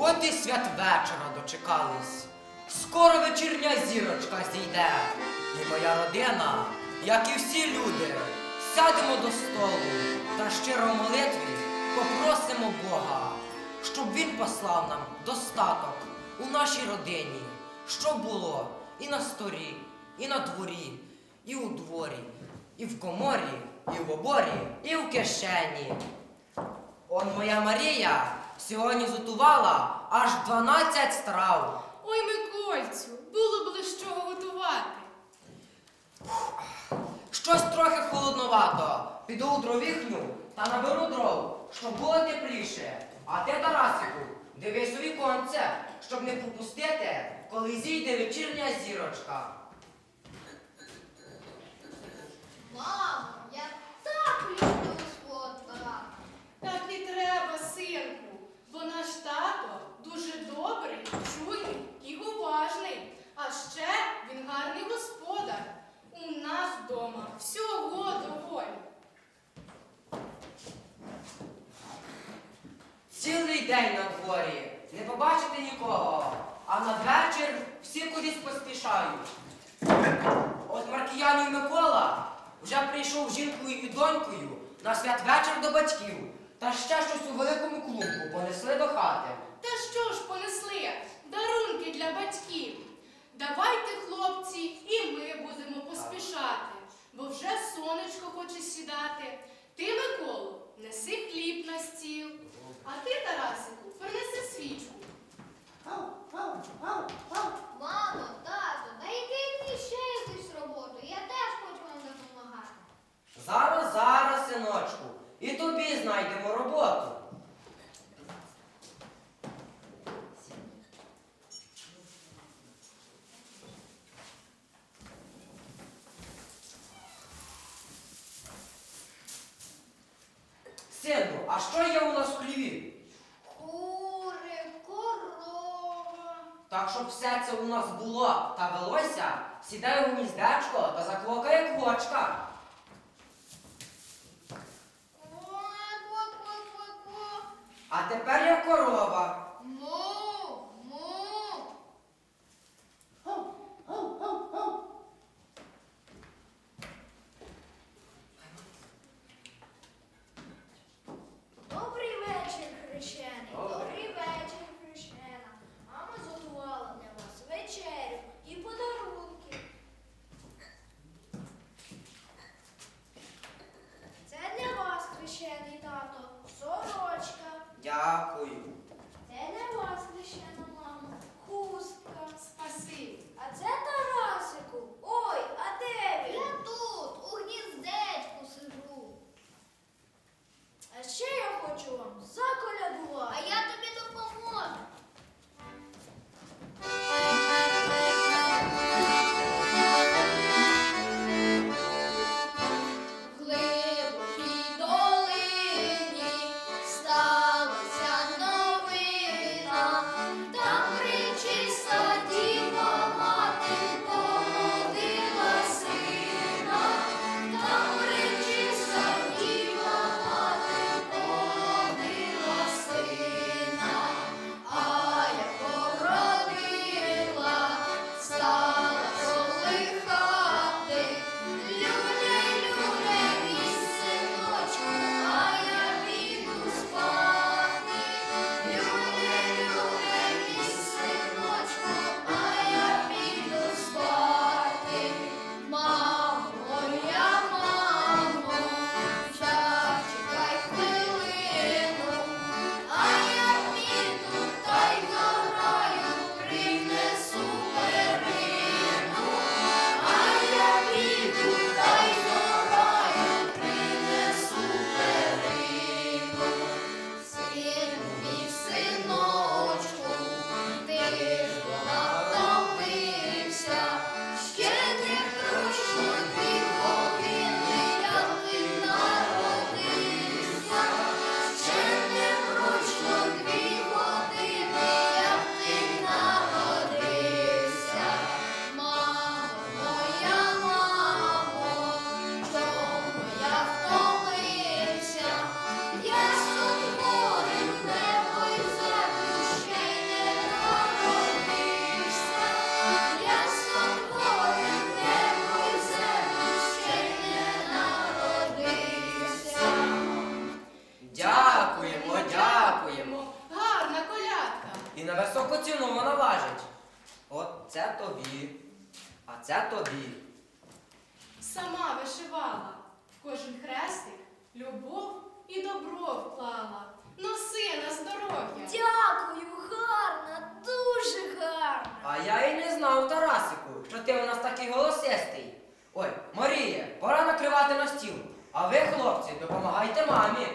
От і святвечора дочекались. Скоро вечірня зірочка зійде. І моя родина, як і всі люди, сядемо до столу та щиро молитві попросимо Бога, щоб Він послав нам достаток у нашій родині, щоб було і на сторі, і на дворі, і у дворі, і в коморі, і в оборі, і в кишені. Он моя Марія сьогодні зготувала аж 12 страв. Ой, Микольцю, було б лише чого готувати. Щось трохи холодновато. Піду у дровіхню та наберу дров, щоб було тепліше. А ти, Тарасику, дивись у віконце, щоб не пропустити, коли зійде вечірня зірочка. Мамо, я так люблю господа. Так і треба, синку, бо наш тато дуже добрий, чуйний і уважний. А ще він гарний господар. У нас вдома всього доволі. Цілий день на дворі, не побачити нікого, а надвечір всі кудись поспішають. От Маркіянів Микола вже прийшов жінкою і донькою на святвечір до батьків, та ще щось у великому клубку понесли. Та що ж понесли? Дарунки для батьків. Давайте, хлопці, і ми будемо поспішати, бо вже сонечко хоче сідати. Ти, Миколу, неси хліб на стіл, а ти, Тарасику, принеси свічку. Мамо, тато, дайте мені ще якусь Так, щоб все це у нас було та велося, сідай у гніздечко та заклокає квочка. А тепер я корова. Дякую. Це для вас, священна ну, мама. Хустка. Спасибі. А це ціну вона важить? От це тобі, а це тобі. Сама вишивала, в кожен хрестик любов і добро вклала. Носи на здоров'я. Дякую, гарна, дуже гарна. А я і не знав, Тарасику, що ти у нас такий голосистий. Ой, Марія, пора накривати на стіл. А ви, хлопці, допомагайте мамі.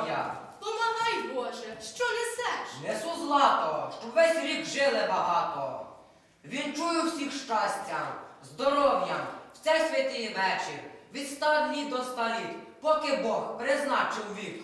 Боже я. Помагай, Боже, що несеш? Несу злато, щоб весь рік жили багато. Вінчую всіх щастям, здоров'ям в цей святий вечір, від ста літ до ста літ, поки Бог призначив вік.